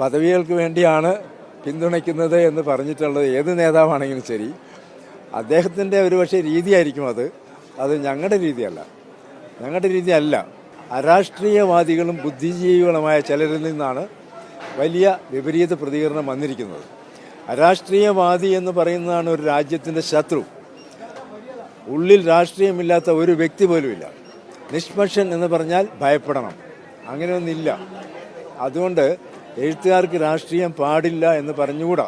പദവികൾക്ക് വേണ്ടിയാണ് പിന്തുണയ്ക്കുന്നത് എന്ന് പറഞ്ഞിട്ടുള്ളത് ഏത് നേതാവാണെങ്കിലും ശരി. അദ്ദേഹത്തിന്റെ ഒരു പക്ഷേ രീതിയായിരിക്കും അത്. അത് ഞങ്ങളുടെ രീതിയല്ല. ഞങ്ങളുടെ രീതിയല്ല. അരാഷ്ട്രീയവാദികളും ബുദ്ധിജീവികളുമായ ചിലരിൽ നിന്നാണ് വലിയ വിപരീത പ്രതികരണം വന്നിരിക്കുന്നത്. അരാഷ്ട്രീയവാദി എന്ന് പറയുന്നതാണ് ഒരു രാജ്യത്തിന്റെ ശത്രു. ഉള്ളിൽ രാഷ്ട്രീയമില്ലാത്ത ഒരു വ്യക്തി പോലുമില്ല. നിഷ്പക്ഷൻ എന്ന് പറഞ്ഞാൽ ഭയപ്പെടണം. അങ്ങനെയൊന്നില്ല അതുകൊണ്ട് എഴുത്തുകാർക്ക് രാഷ്ട്രീയം പാടില്ല എന്ന് പറഞ്ഞുകൂടാ.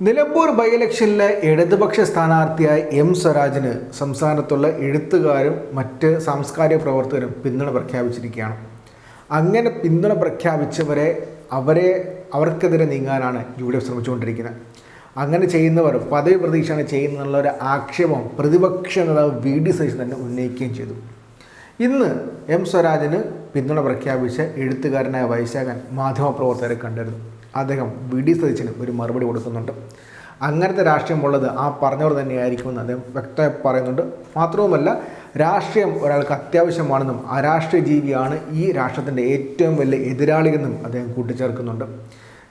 നിലമ്പൂർ ബൈ ഇലക്ഷനിലെ ഇടതുപക്ഷ സ്ഥാനാർത്ഥിയായ എം സ്വരാജിന് സംസ്ഥാനത്തുള്ള എഴുത്തുകാരും മറ്റ് സാംസ്കാരിക പ്രവർത്തകരും പിന്തുണ പ്രഖ്യാപിച്ചിരിക്കുകയാണ്. അങ്ങനെ പിന്തുണ പ്രഖ്യാപിച്ചവരെ അവരെ അവർക്കെതിരെ നീങ്ങാനാണ് യു ഡി എഫ് ശ്രമിച്ചുകൊണ്ടിരിക്കുന്നത്. അങ്ങനെ ചെയ്യുന്നവർ പദവി പ്രതീക്ഷയാണ് ചെയ്യുന്നതെന്നുള്ള ഒരു ആക്ഷേപം പ്രതിപക്ഷ നേതാവ് വി ഡി സതീശൻ തന്നെ ഉന്നയിക്കുകയും ചെയ്തു. ഇന്ന് എം സ്വരാജിന് പിന്തുണ പ്രഖ്യാപിച്ച എഴുത്തുകാരനായ വൈശാഖൻ മാധ്യമപ്രവർത്തകരെ കണ്ടിരുന്നു. അദ്ദേഹം വി ഡി സതീശന് ഒരു മറുപടി കൊടുക്കുന്നുണ്ട്. അങ്ങനത്തെ രാഷ്ട്രീയമുള്ളത് ആ പറഞ്ഞവർ തന്നെയായിരിക്കുമെന്ന് അദ്ദേഹം വ്യക്തമായി പറയുന്നുണ്ട്. മാത്രവുമല്ല രാഷ്ട്രീയം ഒരാൾക്ക് അത്യാവശ്യമാണെന്നും അരാഷ്ട്രീയ ജീവിയാണ് ഈ രാഷ്ട്രത്തിന്റെ ഏറ്റവും വലിയ എതിരാളിയെന്നും അദ്ദേഹം കൂട്ടിച്ചേർക്കുന്നുണ്ട്.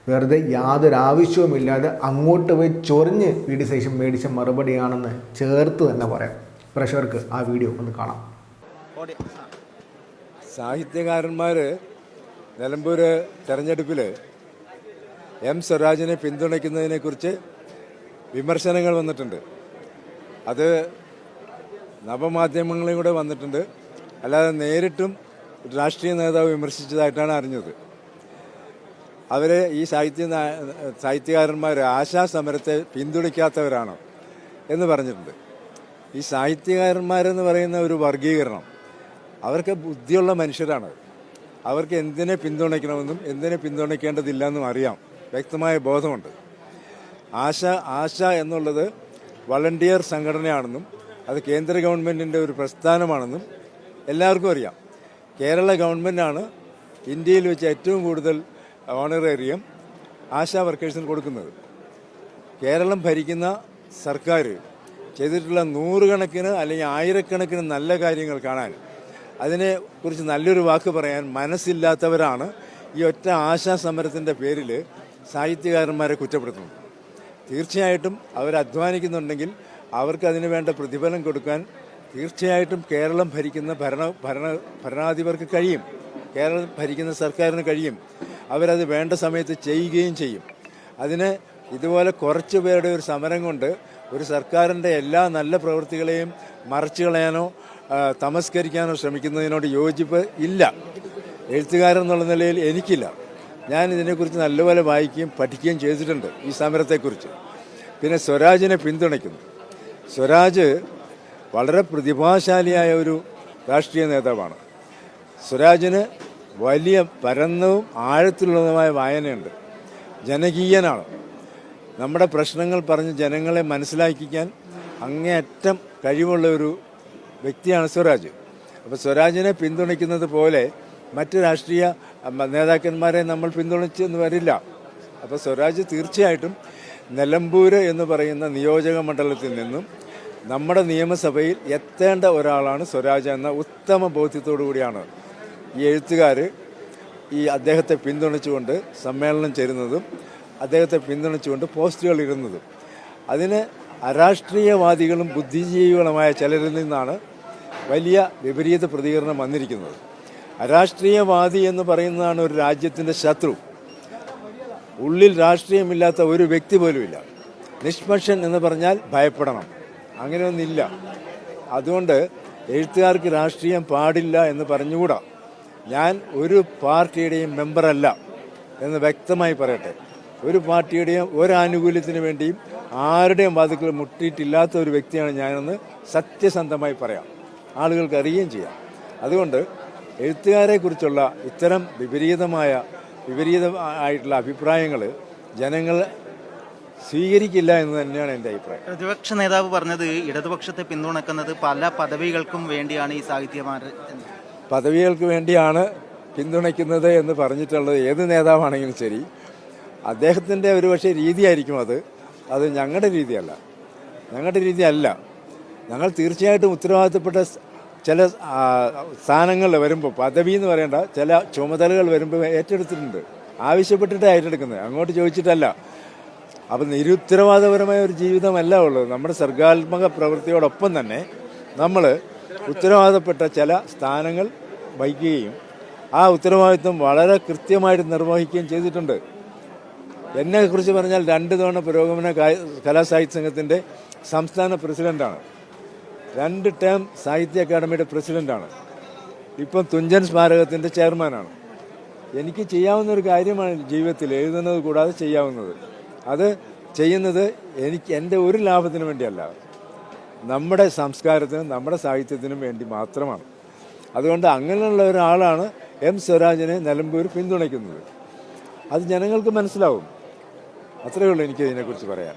വെറുതെ യാതൊരു ആവശ്യവുമില്ലാതെ അങ്ങോട്ട് പോയി ചൊറിഞ്ഞ് വി ഡി സതീശൻ മേടിച്ച മറുപടിയാണെന്ന് ചേർത്ത് തന്നെ പറയാം. പ്രഷർക്ക് ആ വീഡിയോ ഒന്ന് കാണാം. സാഹിത്യകാരന്മാർ നിലമ്പൂർ തെരഞ്ഞെടുപ്പിൽ എം സ്വരാജിനെ പിന്തുണയ്ക്കുന്നതിനെക്കുറിച്ച് വിമർശനങ്ങൾ വന്നിട്ടുണ്ട്. അത് നവമാധ്യമങ്ങളിൽ കൂടെ വന്നിട്ടുണ്ട്. അല്ലാതെ നേരിട്ടും രാഷ്ട്രീയ നേതാവ് വിമർശിച്ചതായിട്ടാണ് അറിഞ്ഞത്. അവരെ ഈ സാഹിത്യ സാഹിത്യകാരന്മാർ ആശാ സമരത്തെ പിന്തുണയ്ക്കാത്തവരാണോ എന്ന് പറഞ്ഞിട്ടുണ്ട്. ഈ സാഹിത്യകാരന്മാരെന്ന് പറയുന്ന ഒരു വർഗീകരണം അവർക്ക് ബുദ്ധിയുള്ള മനുഷ്യരാണ്. അവർക്ക് എന്തിനെ പിന്തുണയ്ക്കണമെന്നും എന്തിനെ പിന്തുണയ്ക്കേണ്ടതില്ല എന്നും അറിയാം. വ്യക്തമായ ബോധമുണ്ട്. ആശ ആശ എന്നുള്ളത് വളണ്ടിയർ സംഘടനയാണെന്നും അത് കേന്ദ്ര ഗവൺമെന്റിന്റെ ഒരു പ്രസ്ഥാനമാണെന്നും എല്ലാവർക്കും അറിയാം. കേരള ഗവൺമെന്റാണ് ഇന്ത്യയിൽ വെച്ച് ഏറ്റവും കൂടുതൽ ഓണറേറിയം ആശാ വർക്കേഴ്സിന് കൊടുക്കുന്നത്. കേരളം ഭരിക്കുന്ന സർക്കാർ ചെയ്തിട്ടുള്ള നൂറുകണക്കിന് അല്ലെങ്കിൽ ആയിരക്കണക്കിന് നല്ല കാര്യങ്ങൾ കാണാൻ അതിനെ കുറിച്ച് നല്ലൊരു വാക്ക് പറയാൻ മനസ്സില്ലാത്തവരാണ് ഈ ഒറ്റ ആശാ സമരത്തിന്റെ പേരിൽ സാഹിത്യകാരന്മാരെ കുറ്റപ്പെടുത്തുന്നത്. തീർച്ചയായിട്ടും അവർ അധ്വാനിക്കുന്നുണ്ടെങ്കിൽ അവർക്ക് അതിന് വേണ്ട പ്രതിഫലം കൊടുക്കാൻ തീർച്ചയായിട്ടും കേരളം ഭരിക്കുന്ന ഭരണ ഭരണ ഭരണാധിപർക്ക് കഴിയും. കേരളം ഭരിക്കുന്ന സർക്കാരിന് കഴിയും. അവരത് വേണ്ട സമയത്ത് ചെയ്യുകയും ചെയ്യും. അതിന് ഇതുപോലെ കുറച്ച് പേരുടെ ഒരു സമരം കൊണ്ട് ഒരു സർക്കാരിന്റെ എല്ലാ നല്ല പ്രവൃത്തികളെയും മറച്ചു കളയാനോ തമസ്കരിക്കാനോ ശ്രമിക്കുന്നതിനോട് യോജിപ്പ് ഇല്ല. എഴുത്തുകാരൻ എന്നുള്ള നിലയിൽ എനിക്കില്ല. ഞാൻ ഇതിനെക്കുറിച്ച് നല്ലപോലെ വായിക്കുകയും പഠിക്കുകയും ചെയ്തിട്ടുണ്ട് ഈ സമരത്തെക്കുറിച്ച്. പിന്നെ സ്വരാജിനെ പിന്തുണയ്ക്കുന്നു. സ്വരാജ് വളരെ പ്രതിഭാശാലിയായ ഒരു രാഷ്ട്രീയ നേതാവാണ്. സ്വരാജിന് വലിയ പരന്നവും ആഴത്തിലുള്ളതുമായ വായനയുണ്ട്. ജനകീയനാണ്. നമ്മുടെ പ്രശ്നങ്ങൾ പറഞ്ഞ് ജനങ്ങളെ മനസ്സിലാക്കിക്കാൻ അങ്ങേയറ്റം കഴിവുള്ള ഒരു വ്യക്തിയാണ് സ്വരാജ്. അപ്പോൾ സ്വരാജിനെ പിന്തുണയ്ക്കുന്നത് പോലെ മറ്റ് രാഷ്ട്രീയ നേതാക്കന്മാരെ നമ്മൾ പിന്തുണച്ചെന്ന് വരില്ല. അപ്പോൾ സ്വരാജ് തീർച്ചയായിട്ടും നിലമ്പൂര് എന്ന് പറയുന്ന നിയോജക മണ്ഡലത്തിൽ നിന്നും നമ്മുടെ നിയമസഭയിൽ എത്തേണ്ട ഒരാളാണ് സ്വരാജ് എന്ന ഉത്തമ ബോധ്യത്തോടു കൂടിയാണ് ഈ എഴുത്തുകാർ ഈ അദ്ദേഹത്തെ പിന്തുണച്ചുകൊണ്ട് സമ്മേളനം ചേരുന്നതും അദ്ദേഹത്തെ പിന്തുണച്ചുകൊണ്ട് പോസ്റ്റുകൾ ഇടുന്നതും. അതിന് അരാഷ്ട്രീയവാദികളും ബുദ്ധിജീവികളുമായ ചിലരിൽ നിന്നാണ് വലിയ വിപരീത പ്രതികരണം വന്നിരിക്കുന്നത്. അരാഷ്ട്രീയവാദി എന്ന് പറയുന്നതാണ് ഒരു രാജ്യത്തിന്റെ ശത്രു. ഉള്ളിൽ രാഷ്ട്രീയമില്ലാത്ത ഒരു വ്യക്തി പോലുമില്ല. നിഷ്പക്ഷൻ എന്ന് പറഞ്ഞാൽ ഭയപ്പെടണം. അങ്ങനെയൊന്നില്ല അതുകൊണ്ട് എഴുത്തുകാർക്ക് രാഷ്ട്രീയം പാടില്ല എന്ന് പറഞ്ഞുകൂടാ. ഞാൻ ഒരു പാർട്ടിയുടെയും മെമ്പറല്ല എന്ന് വ്യക്തമായി പറയട്ടെ. ഒരു പാർട്ടിയുടെയും ഒരു ആനുകൂല്യത്തിന് വേണ്ടിയും ആരുടെയും വാതിക്കൽ മുട്ടിയിട്ടില്ലാത്ത ഒരു വ്യക്തിയാണ് ഞാനെന്ന് സത്യസന്ധമായി പറയാം. ആളുകൾക്ക് അറിയുകയും ചെയ്യാം. അതുകൊണ്ട് എഴുത്തുകാരെക്കുറിച്ചുള്ള ഇത്തരം വിപരീതമായ വിപരീത ആയിട്ടുള്ള അഭിപ്രായങ്ങൾ ജനങ്ങൾ സ്വീകരിക്കില്ല എന്ന് തന്നെയാണ് എന്റെ അഭിപ്രായം. പ്രതിപക്ഷ നേതാവ് പറഞ്ഞത് ഇടതുപക്ഷത്തെ പിന്തുണക്കുന്നത് പല പദവികൾക്കും വേണ്ടിയാണ് ഈ സാഹിത്യമാർ. പദവികൾക്ക് വേണ്ടിയാണ് പിന്തുണയ്ക്കുന്നത് എന്ന് പറഞ്ഞിട്ടുള്ളത് ഏത് നേതാവാണെങ്കിലും ശരി. അദ്ദേഹത്തിന്റെ ഒരുപക്ഷെ രീതിയായിരിക്കും അത്. അത് ഞങ്ങളുടെ രീതിയല്ല. ഞങ്ങളുടെ രീതിയല്ല ഞങ്ങൾ തീർച്ചയായിട്ടും ഉത്തരവാദിത്തപ്പെട്ട ചില സ്ഥാനങ്ങളിൽ വരുമ്പോൾ പദവി എന്ന് പറയേണ്ട ചില ചുമതലകൾ വരുമ്പോൾ ഏറ്റെടുത്തിട്ടുണ്ട്. ആവശ്യപ്പെട്ടിട്ടാണ് ഏറ്റെടുക്കുന്നത്. അങ്ങോട്ട് ചോദിച്ചിട്ടല്ല. അപ്പം നിരുത്തരവാദപരമായ ഒരു ജീവിതമല്ല ഉള്ളത്. നമ്മുടെ സർഗാത്മക പ്രവൃത്തിയോടൊപ്പം തന്നെ നമ്മൾ ഉത്തരവാദപ്പെട്ട ചില സ്ഥാനങ്ങൾ വഹിക്കുകയും ആ ഉത്തരവാദിത്വം വളരെ കൃത്യമായിട്ട് നിർവഹിക്കുകയും ചെയ്തിട്ടുണ്ട്. എന്നെ കുറിച്ച് പറഞ്ഞാൽ രണ്ട് തവണ പുരോഗമന കലാസാഹിത്യ സംഘത്തിന്റെ സംസ്ഥാന പ്രസിഡന്റാണ്. രണ്ട് ടേം സാഹിത്യ അക്കാദമിയുടെ പ്രസിഡന്റാണ്. ഇപ്പം തുഞ്ചൻ സ്മാരകത്തിന്റെ ചെയർമാനാണ്. എനിക്ക് ചെയ്യാവുന്ന ഒരു കാര്യമാണ് ജീവിതത്തിൽ എഴുതുന്നത് കൂടാതെ ചെയ്യാവുന്നത്. അത് ചെയ്യുന്നത് എനിക്ക് എന്റെ ഒരു ലാഭത്തിന് വേണ്ടിയല്ല. നമ്മുടെ സംസ്കാരത്തിനും നമ്മുടെ സാഹിത്യത്തിനും വേണ്ടി മാത്രമാണ്. അതുകൊണ്ട് അങ്ങനെയുള്ള ഒരാളാണ് എം സ്വരാജിനെ നിലമ്പൂർ പിന്തുണയ്ക്കുന്നത്. അത് ജനങ്ങൾക്ക് മനസ്സിലാവും. അത്രയേ ഉള്ളൂ എനിക്ക് ഇതിനെക്കുറിച്ച് പറയാൻ.